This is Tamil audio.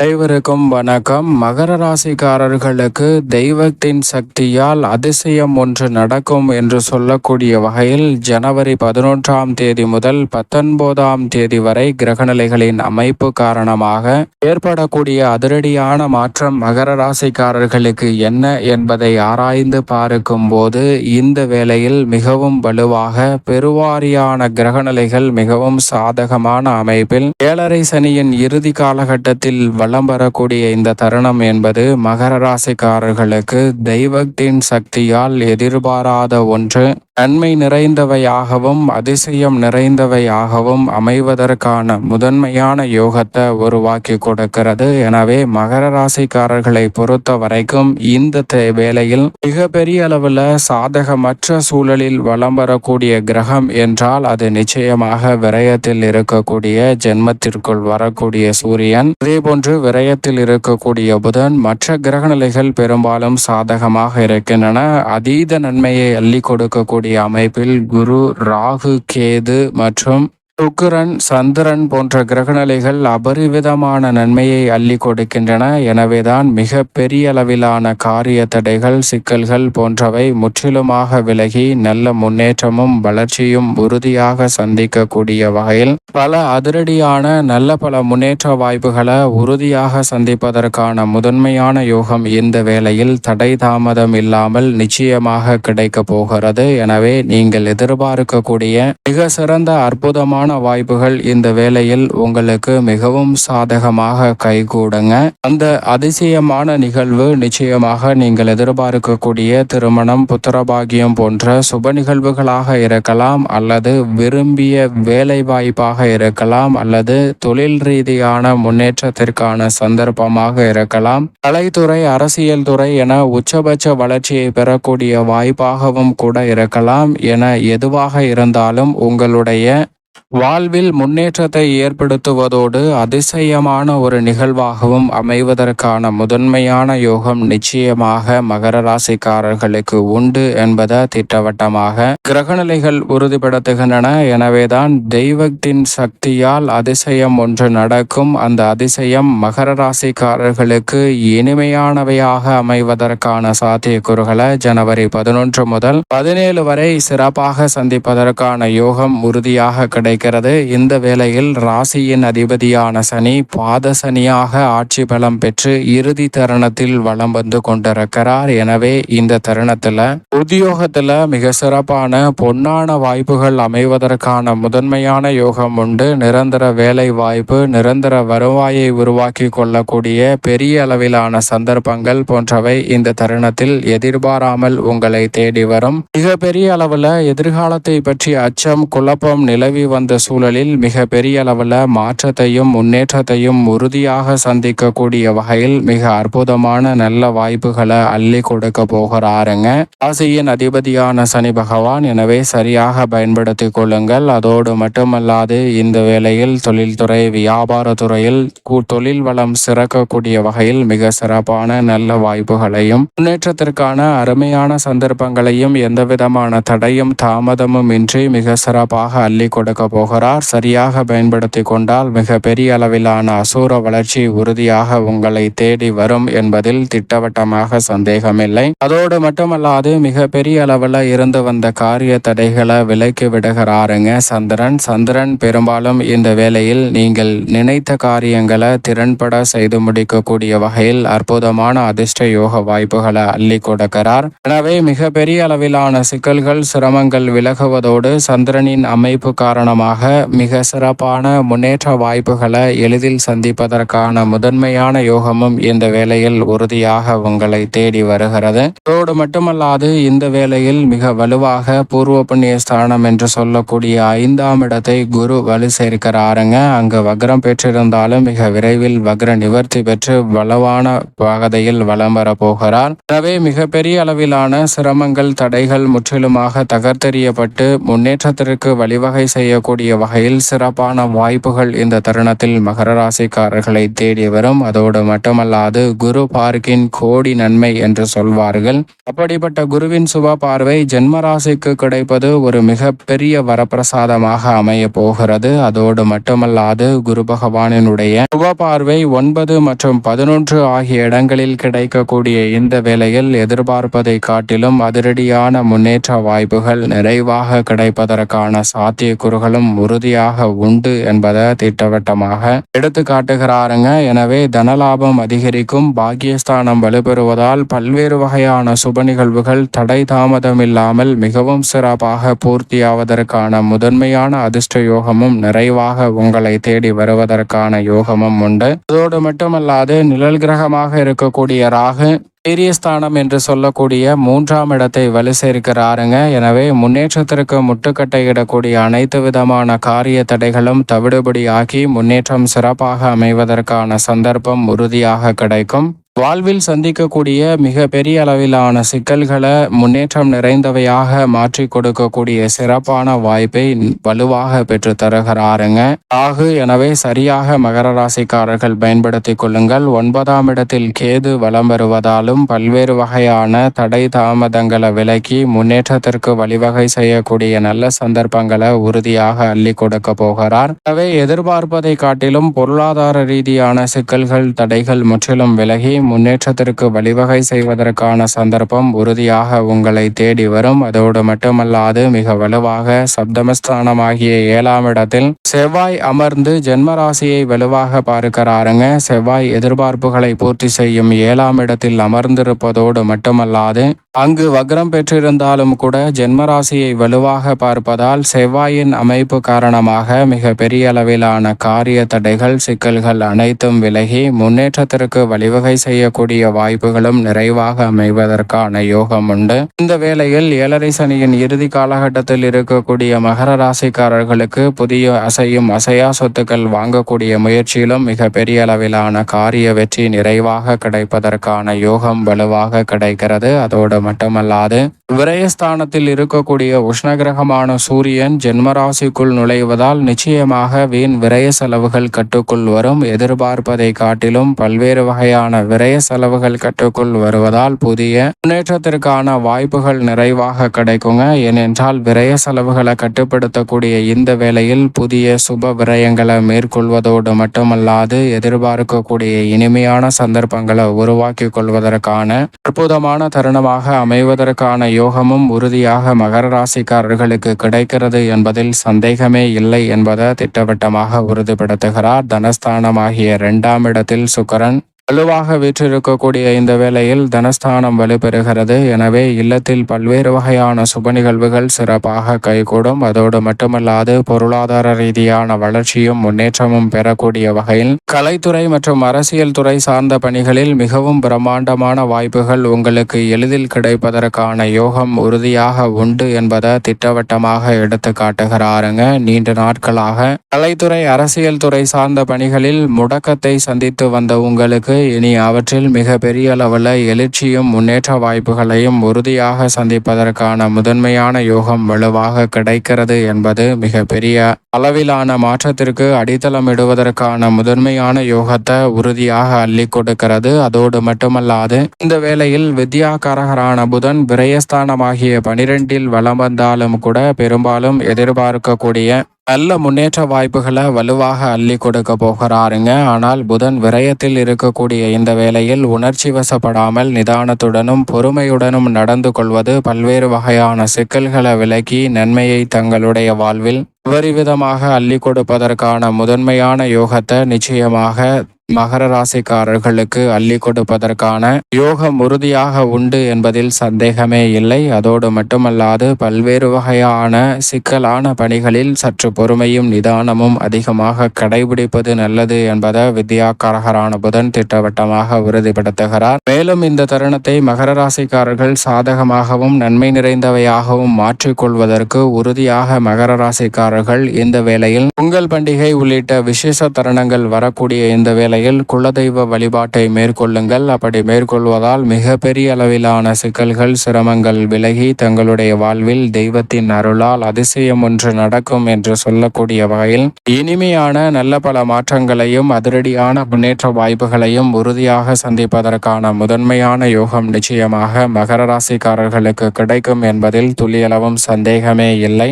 அனைவருக்கும் வணக்கம். மகர ராசிக்காரர்களுக்கு தெய்வத்தின் சக்தியால் அதிசயம் ஒன்று நடக்கும் என்று சொல்லக்கூடிய வகையில் ஜனவரி பதினொன்றாம் தேதி முதல் பத்தொன்பதாம் தேதி வரை கிரகநிலைகளின் அமைப்பு காரணமாக ஏற்படக்கூடிய அதிரடியான மாற்றம் மகர ராசிக்காரர்களுக்கு என்ன என்பதை ஆராய்ந்து பார்க்கும் போது இந்த வேளையில் மிகவும் வலுவாக பெருவாரியான கிரகநிலைகள் மிகவும் சாதகமான அமைப்பில் ஏழரை சனியின் இறுதி காலகட்டத்தில் வலம் வரக்கூடிய இந்த தருணம் என்பது மகர ராசிக்காரர்களுக்கு தெய்வத்தின் சக்தியால் எதிர்பாராத ஒன்று. நன்மை நிறைந்தவையாகவும் அதிசயம் நிறைந்தவையாகவும் அமைவதற்கான முதன்மையான யோகத்தை உருவாக்கி கொடுக்கிறது. எனவே மகர ராசிக்காரர்களை பொறுத்த வரைக்கும் இந்த வேளையில் மிகப்பெரிய அளவில் சாதகமற்ற சூழலில் வலம் வரக்கூடிய கிரகம் என்றால் அது நிச்சயமாக விரயத்தில் இருக்கக்கூடிய ஜென்மத்திற்குள் வரக்கூடிய சூரியன். அதே போன்று விரயத்தில் இருக்கக்கூடிய புதன் மற்ற கிரகநிலைகள் பெரும்பாலும் சாதகமாக இருக்கின்றன. அதீத நன்மையை அள்ளி கொடுக்கக்கூடிய அமைப்பில் குரு ராகு கேது மற்றும் சுக்கிரன் சந்திரன் போன்ற கிரகநிலைகள் அபரிவிதமான நன்மையை அள்ளி கொடுக்கின்றன. எனவேதான் மிக பெரிய அளவிலான காரிய தடைகள் சிக்கல்கள் போன்றவை முற்றிலுமாக விலகி நல்ல முன்னேற்றமும் வளர்ச்சியும் உறுதியாக சந்திக்கக்கூடிய வகையில் பல அதிரடியான நல்ல பல முன்னேற்ற வாய்ப்புகளை உறுதியாக சந்திப்பதற்கான முதன்மையான யோகம் இந்த வேளையில் தடை தாமதம் இல்லாமல் நிச்சயமாக கிடைக்க போகிறது. எனவே நீங்கள் எதிர்பார்க்கக்கூடிய மிக சிறந்த அற்புதமான வாய்ப்புகள் இந்த வேளையில் உங்களுக்கு மிகவும் சாதகமாக கைகூடுங்க. அந்த அதிசயமான நிகழ்வு நிச்சயமாக நீங்கள் எதிர்பார்க்கக்கூடிய திருமணம் புத்திரபாகியம் போன்ற சுப நிகழ்வுகளாக இருக்கலாம் அல்லது விரும்பிய வேலை வாய்ப்பாக இருக்கலாம் அல்லது தொழில் ரீதியான முன்னேற்றத்திற்கான சந்தர்ப்பமாக இருக்கலாம். கலைத்துறை அரசியல் துறை என உச்சபட்ச வளர்ச்சியை பெறக்கூடிய வாய்ப்பாகவும் கூட இருக்கலாம். என எதுவாக இருந்தாலும் உங்களுடைய வாழ்வில் முன்னேற்றத்தை ஏற்படுத்துவதோடு அதிசயமான ஒரு நிகழ்வாகவும் அமைவதற்கான முதன்மையான யோகம் நிச்சயமாக மகர ராசிக்காரர்களுக்கு உண்டு என்பதை திட்டவட்டமாக கிரகநிலைகள் உறுதிப்படுத்துகின்றன. எனவேதான் தெய்வத்தின் சக்தியால் அதிசயம் ஒன்று நடக்கும். அந்த அதிசயம் மகர ராசிக்காரர்களுக்கு இனிமையானவையாக அமைவதற்கான சாத்தியக்கூறுகளை ஜனவரி பதினொன்று முதல் பதினேழு வரை சிறப்பாக சந்திப்பதற்கான யோகம் உறுதியாக கிடைக்கும். இருக்கிறது. இந்த வேளையில் ராசியின் அதிபதியான சனி பாத சனியாக ஆட்சி பலம் பெற்று இறுதி தருணத்தில் வளம் வந்து கொண்டிருக்கிறார். எனவே இந்த தருணத்துல உத்தியோகத்துல மிக சிறப்பான பொன்னான வாய்ப்புகள் அமைவதற்கான முதன்மையான யோகம் உண்டு. நிரந்தர வேலை வாய்ப்பு நிரந்தர வருவாயை உருவாக்கி கொள்ளக்கூடிய பெரிய அளவிலான சந்தர்ப்பங்கள் போன்றவை இந்த தருணத்தில் எதிர்பாராமல் உங்களை தேடி வரும். மிகப்பெரிய பெரிய அளவுல எதிர்காலத்தை பற்றி அச்சம் குழப்பம் நிலவி வந்த இந்த சூழலில் மிக பெரிய அளவில் மாற்றத்தையும் முன்னேற்றத்தையும் உறுதியாக சந்திக்கக்கூடிய வகையில் மிக அற்புதமான நல்ல வாய்ப்புகளை அள்ளி கொடுக்க போகிறாருங்க. ராசியின் அதிபதியான சனி பகவான் எனவே சரியாக பயன்படுத்தி கொள்ளுங்கள். அதோடு மட்டுமல்லாது இந்த வேளையில் தொழில்துறை வியாபாரத்துறையில் தொழில் வளம் சிறக்கக்கூடிய வகையில் மிக சிறப்பான நல்ல வாய்ப்புகளையும் முன்னேற்றத்திற்கான அருமையான சந்தர்ப்பங்களையும் எந்தவிதமான தடையும் தாமதமும் இன்றி மிக சிறப்பாக அள்ளி கொடுக்க போகிறார். சரியாக பயன்படுத்தி கொண்டால் மிக பெரிய அளவிலான அசூர வளர்ச்சி உறுதியாக உங்களை தேடி வரும் என்பதில் திட்டவட்டமாக சந்தேகமில்லை. அதோடு மட்டுமல்லாது மிக பெரிய அளவில் இருந்து வந்த காரிய தடைகளை விலக்கி விடுகிறாருங்க சந்திரன். சந்திரன் பெரும்பாலும் இந்த வேளையில் நீங்கள் நினைத்த காரியங்களை திறன்பட செய்து முடிக்கக்கூடிய வகையில் அற்புதமான அதிர்ஷ்ட யோக வாய்ப்புகளை அள்ளி கொடுக்கிறார். எனவே மிக பெரிய அளவிலான சிக்கல்கள் சிரமங்கள் விலகுவதோடு சந்திரனின் அமைப்பு காரணமாக மூலமாக மிக சிறப்பான முன்னேற்ற வாய்ப்புகளை எளிதில் சந்திப்பதற்கான முதன்மையான யோகமும் இந்த வேளையில் உறுதியாக உங்களை தேடி வருகிறது. அதோடு மட்டுமல்லாது இந்த வேளையில் மிக வலுவாக பூர்வ புண்ணிய ஸ்தானம் என்று சொல்லக்கூடிய ஐந்தாம் இடத்தை குரு வலு சேர்க்கிறாருங்க. அங்கு வக்ரம் பெற்றிருந்தாலும் மிக விரைவில் வக்ர நிவர்த்தி பெற்று வலுவான பாகதையில் வலம் வர போகிறார். எனவே மிகப்பெரிய அளவிலான சிரமங்கள் தடைகள் முற்றிலுமாக தகர்த்தெறியப்பட்டு முன்னேற்றத்திற்கு வழிவகை செய்யக்கூடிய கூடிய வகையில் சிறப்பான வாய்ப்புகள் இந்த தருணத்தில் மகர ராசிக்காரர்களை தேடி வரும். அதோடு மட்டுமல்லாது குரு பார்க்கின் கோடி நன்மை என்று சொல்வார்கள். அப்படிப்பட்ட குருவின் சுப பார்வை ஜென்ம ராசிக்கு கிடைப்பது ஒரு மிக பெரிய வரப்பிரசாதமாக அமைய போகிறது. அதோடு மட்டுமல்லாது குரு பகவானினுடைய சுப பார்வை ஒன்பது மற்றும் பதினொன்று ஆகிய இடங்களில் கிடைக்கக்கூடிய இந்த வேளையில் எதிர்பார்ப்பதை காட்டிலும் அதிரடியான முன்னேற்ற வாய்ப்புகள் நிறைவாக கிடைப்பதற்கான சாத்தியக்கூறுகளும் உறுதியாக உண்டு என்பதை திட்டவட்டமாக எடுத்து காட்டுகிறாருங்க எனவே தனலாபம் அதிகரிக்கும் பாக்கியஸ்தானம் வலுப்பெறுவதால் பல்வேறு வகையான சுப நிகழ்வுகள் தடை தாமதம் இல்லாமல் மிகவும் சிறப்பாக பூர்த்தியாவதற்கான முதன்மையான அதிர்ஷ்ட யோகமும் நிறைவாக உங்களை தேடி வருவதற்கான யோகமும் உண்டு. அதோடு மட்டுமல்லாது நிழல் கிரகமாக இருக்கக்கூடிய ராகு தைரியஸ்தானம் என்று சொல்லக்கூடிய மூன்றாம் இடத்தை வலு சேர்க்கிறாருங்க. எனவே முன்னேற்றத்திற்கு முட்டுக்கட்டையிடக்கூடிய அனைத்து விதமான காரிய தடைகளும் தவிடுபடியாகி முன்னேற்றம் சிறப்பாக அமைவதற்கான சந்தர்ப்பம் உறுதியாக கிடைக்கும். வாழ்வில் சந்திக்கக்கூடிய மிக பெரிய அளவிலான சிக்கல்களை முன்னேற்றம் நிறைந்தவையாக மாற்றி கொடுக்கக்கூடிய சிறப்பான வாய்ப்பை வலுவாக பெற்று தருகிறாருங்க. ஆகு எனவே சரியாக மகர ராசிக்காரர்கள் பயன்படுத்திக் கொள்ளுங்கள். ஒன்பதாம் இடத்தில் கேது வலம் வருவதாலும் பல்வேறு வகையான தடை தாமதங்களை விலக்கி முன்னேற்றத்திற்கு வழிவகை செய்யக்கூடிய நல்ல சந்தர்ப்பங்களை உறுதியாக அள்ளி கொடுக்க போகிறார். எனவே எதிர்பார்ப்பதை காட்டிலும் பொருளாதார ரீதியான சிக்கல்கள் தடைகள் முற்றிலும் விலகி முன்னேற்றத்திற்கு வழிவகை செய்வதற்கான சந்தர்ப்பம் உறுதியாக உங்களை தேடி வரும். அதோடு மட்டுமல்லாது மிக வலுவாக சப்தமஸ்தானமாகிய ஏழாம் இடத்தில் செவ்வாய் அமர்ந்து ஜென்ம ராசியை வலுவாக பார்க்கிறாருங்க. செவ்வாய் எதிர்பார்ப்புகளை பூர்த்தி செய்யும் ஏழாம் இடத்தில் அமர்ந்திருப்பதோடு மட்டுமல்லாது அங்கு வக்ரம் பெற்றிருந்தாலும் கூட ஜென்மராசியை வலுவாக பார்ப்பதால் செவ்வாயின் அமைப்பு காரணமாக மிக பெரிய அளவிலான காரிய தடைகள் சிக்கல்கள் அனைத்தும் விலகி முன்னேற்றத்திற்கு வழிவகை செய்யக்கூடிய வாய்ப்புகளும் நிறைவாக அமைவதற்கான யோகம் உண்டு. இந்த வேளையில் ஏழரை சனியின் இறுதி காலகட்டத்தில் இருக்கக்கூடிய மகர ராசிக்காரர்களுக்கு புதிய அசையும் அசையா சொத்துக்கள் வாங்கக்கூடிய முயற்சியிலும் மிக பெரிய அளவிலான காரிய வெற்றி நிறைவாக கிடைப்பதற்கான யோகம் வலுவாக கிடைக்கிறது. அதோடு மட்டுமல்லாது விரயஸ்தானத்தில் இருக்கக்கூடிய உஷ்ணகிரகமான சூரியன் ஜென்மராசிக்குள் நுழைவதால் நிச்சயமாக வீண் விரய செலவுகள் கட்டுக்குள் வரும். எதிர்பார்ப்பதை காட்டிலும் பல்வேறு வகையான விரய செலவுகள் கட்டுக்குள் வருவதால் புதிய முன்னேற்றத்திற்கான வாய்ப்புகள் நிறைவாக கிடைக்குங்க. ஏனென்றால் விரய செலவுகளை கட்டுப்படுத்தக்கூடிய இந்த வேளையில் புதிய சுப விரயங்களை மேற்கொள்வதோடு மட்டுமல்லாது எதிர்பார்க்கக்கூடிய இனிமையான சந்தர்ப்பங்களை உருவாக்கி கொள்வதற்கான அற்புதமான தருணமாக அமைவதற்கான யோகமும் உறுதியாக மகர ராசிக்காரர்களுக்கு கிடைக்கிறது என்பதில் சந்தேகமே இல்லை என்பதை திட்டவட்டமாக உறுதிப்படுத்துகிறார். தனஸ்தானமாகிய இரண்டாம் இடத்தில் சுக்கரன் வலுவாக வீற்றிருக்கக்கூடிய இந்த வேளையில் தனஸ்தானம் வலுப்பெறுகிறது. எனவே இல்லத்தில் பல்வேறு வகையான சுப நிகழ்வுகள் சிறப்பாக கைகூடும். அதோடு மட்டுமல்லாது பொருளாதார ரீதியான வளர்ச்சியும் முன்னேற்றமும் பெறக்கூடிய வகையில் கலைத்துறை மற்றும் அரசியல் துறை சார்ந்த பணிகளில் மிகவும் பிரம்மாண்டமான வாய்ப்புகள் உங்களுக்கு எளிதில் கிடைப்பதற்கான யோகம் உறுதியாக உண்டு என்பதை திட்டவட்டமாக எடுத்து காட்டுகிறாருங்க. நீண்ட நாட்களாக கலைத்துறை அரசியல் துறை சார்ந்த பணிகளில் முடக்கத்தை சந்தித்து வந்த உங்களுக்கு இனி அவற்றில் மிக பெரிய அளவில் எழுச்சியும் முன்னேற்ற வாய்ப்புகளையும் உறுதியாக சந்திப்பதற்கான முதன்மையான யோகம் வலுவாக கிடைக்கிறது என்பது மிக பெரிய அளவிலான மாற்றத்திற்கு அடித்தளமிடுவதற்கான முதன்மையான யோகத்தை உறுதியாக அள்ளி கொடுக்கிறது. அதோடு மட்டுமல்லாது இந்த வேளையில் வித்யாகாரகரான புதன் விரயஸ்தானமாகிய பனிரெண்டில் வலம் வந்தாலும் கூட பெரும்பாலும் எதிர்பார்க்கக்கூடிய நல்ல முன்னேற்ற வாய்ப்புகளை வலுவாக அள்ளி கொடுக்க போகிறாருங்க. ஆனால் புதன் விரயத்தில் இருக்கக்கூடிய இந்த வேளையில் உணர்ச்சி வசப்படாமல் நிதானத்துடனும் பொறுமையுடனும் நடந்து கொள்வது பல்வேறு வகையான சிக்கல்களை விலக்கி நன்மையை தங்களுடைய வாழ்வில் விபரிவிதமாக அள்ளி கொடுப்பதற்கான முதன்மையான யோகத்தை நிச்சயமாக மகர ராசிக்காரர்களுக்கு அள்ளி கொடுப்பதற்கான யோகம் உறுதியாக உண்டு என்பதில் சந்தேகமே இல்லை. அதோடு மட்டுமல்லாது பல்வேறு வகையான சிக்கலான பணிகளில் சற்று பொறுமையும் நிதானமும் அதிகமாக கடைபிடிப்பது நல்லது என்பதை வித்யாக்காரகரான புதன் திட்டவட்டமாக உறுதிப்படுத்துகிறார். மேலும் இந்த தருணத்தை மகர ராசிக்காரர்கள் சாதகமாகவும் நன்மை நிறைந்தவையாகவும் மாற்றிக்கொள்வதற்கு உறுதியாக மகர ராசிக்காரர்கள் இந்த வேளையில் பொங்கல் பண்டிகை உள்ளிட்ட விசேஷ தருணங்கள் வரக்கூடிய இந்த வேலை நிலையில் குலதெய்வ வழிபாட்டை மேற்கொள்ளுங்கள். அப்படி மேற்கொள்வதால் மிகப்பெரிய அளவிலான சிக்கல்கள் சிரமங்கள் விலகி தங்களுடைய வாழ்வில் தெய்வத்தின் அருளால் அதிசயம் ஒன்று நடக்கும் என்று சொல்லக்கூடிய வகையில் இனிமையான நல்ல பல மாற்றங்களையும் அதிரடியான முன்னேற்ற வாய்ப்புகளையும் உறுதியாக சந்திப்பதற்கான முதன்மையான யோகம் நிச்சயமாக மகர ராசிக்காரர்களுக்கு கிடைக்கும் என்பதில் துளியளவும் சந்தேகமே இல்லை.